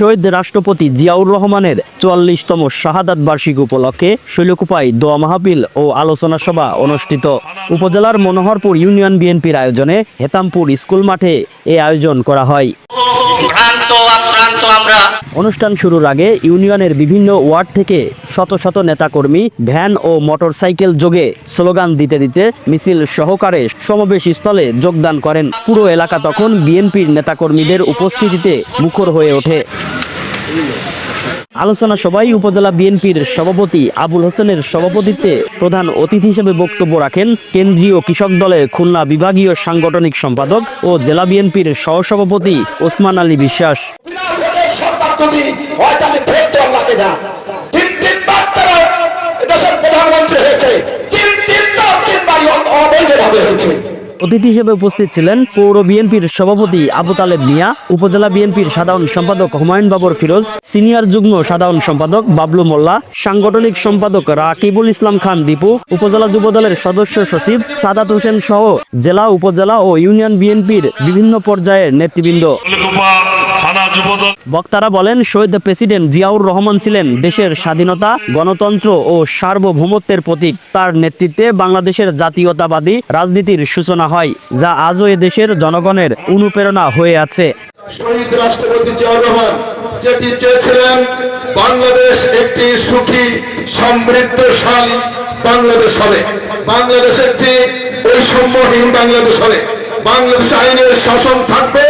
শহীদ রাষ্ট্রপতি জিয়াউর রহমানের চুয়াল্লিশতম শাহাদাত বার্ষিক উপলক্ষে শৈলকুপায় দোয়া মাহফিল ও আলোচনা সভা অনুষ্ঠিত। উপজেলার মনোহরপুর ইউনিয়ন বিএনপির আয়োজনে হেতামপুর স্কুল মাঠে এ আয়োজন করা হয়। অনুষ্ঠান শুরুর আগে ইউনিয়নের বিভিন্ন ওয়ার্ড থেকে শত শত নেতাকর্মী ভ্যান ও মোটরসাইকেল যোগে স্লোগান দিতে দিতে মিছিল সহকারে সমাবেশ স্থলে যোগদান করেন। পুরো এলাকা তখন বিএনপির নেতাকর্মীদের উপস্থিতিতে মুখর হয়ে ওঠে। আলোচনা সভায় উপজেলা বিএনপির সভাপতি আবুল হোসেনের সভাপতিত্বে প্রধান অতিথি হিসেবে বক্তব্য রাখেন কেন্দ্রীয় কৃষক দলের খুলনা বিভাগীয় সাংগঠনিক সম্পাদক ও জেলা বিএনপির সহসভাপতি ওসমান আলী বিশ্বাস। প্রধানমন্ত্রী হয়েছে। অতিথি হিসেবে উপস্থিত ছিলেন পৌর বিএনপির সভাপতি আবু তালেব মিয়া, উপজেলা বিএনপির সাধারণ সম্পাদক হুমায়ুন বাবর ফিরোজ, সিনিয়র যুগ্ম সাধারণ সম্পাদক বাবলু মোল্লা, সাংগঠনিক সম্পাদক রাকিবুল ইসলাম খান দীপু, উপজেলা যুবদলের সদস্য সচিব সাদাত হোসেন সহ জেলা, উপজেলা ও ইউনিয়ন বিএনপির বিভিন্ন পর্যায়ের নেতৃবৃন্দ। বক্তারা বলেন শহীদ প্রেসিডেন্ট জিয়াউর রহমান ছিলেন দেশের স্বাধীনতা গণতন্ত্র ও সার্বভৌমত্বের প্রতীক। তার নেতৃত্বে বাংলাদেশের জাতীয়তাবাদী রাজনীতির সূচনা হয় যা আজও এ দেশের জনগণের অনুপ্রেরণা হয়ে আছে। শহীদ রাষ্ট্রপতি জিয়াউর রহমান যেটি চেয়েছিলেন বাংলাদেশ একটি সুখী সমৃদ্ধশালী বাংলাদেশ হবে। বাংলাদেশ একটি বৈষম্যহীন বাংলাদেশ হবে। বাংলাদেশ আইনের শাসন থাকবে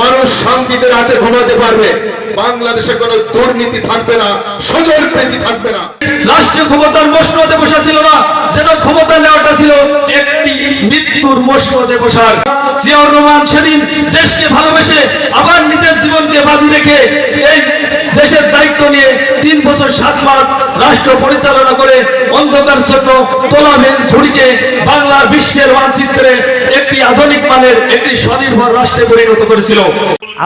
মানুষ শান্তিতে রাতে ঘুমাতে পারবে। বাংলাদেশে কোনো দুর্নীতি থাকবে না, সজল প্রীতি থাকবে না। রাষ্ট্রীয় ক্ষমতার মসনদে বসা ছিল না, যেন ক্ষমতা নেওয়াটা ছিল একটি মৃত্যুর মসনদে বসার। জিয়াউর রহমান সেদিন দেশকে ভালোবেসে আবার নিজের জীবনকে বাজি রেখে এই দেশের দায়িত্ব নিয়ে বছর সাত মাস রাষ্ট্র পরিচালনা করে অন্ধকার ছোট তোলাভেন ঝুড়িকে বাংলার বিশ্বের মানচিত্রে একটি আধুনিক মানের একটি স্বনির্ভর রাষ্ট্রে পরিণত করেছিল।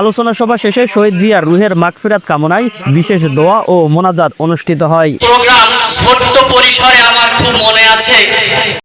আলোচনা সভা শেষে শহীদ জিয়ার রুহের মাগফিরাত কামনায় বিশেষ দোয়া ও মোনাজাত অনুষ্ঠিত হয়। প্রোগ্রাম ছোট্ট পরিসরে আমার খুব মনে আছে।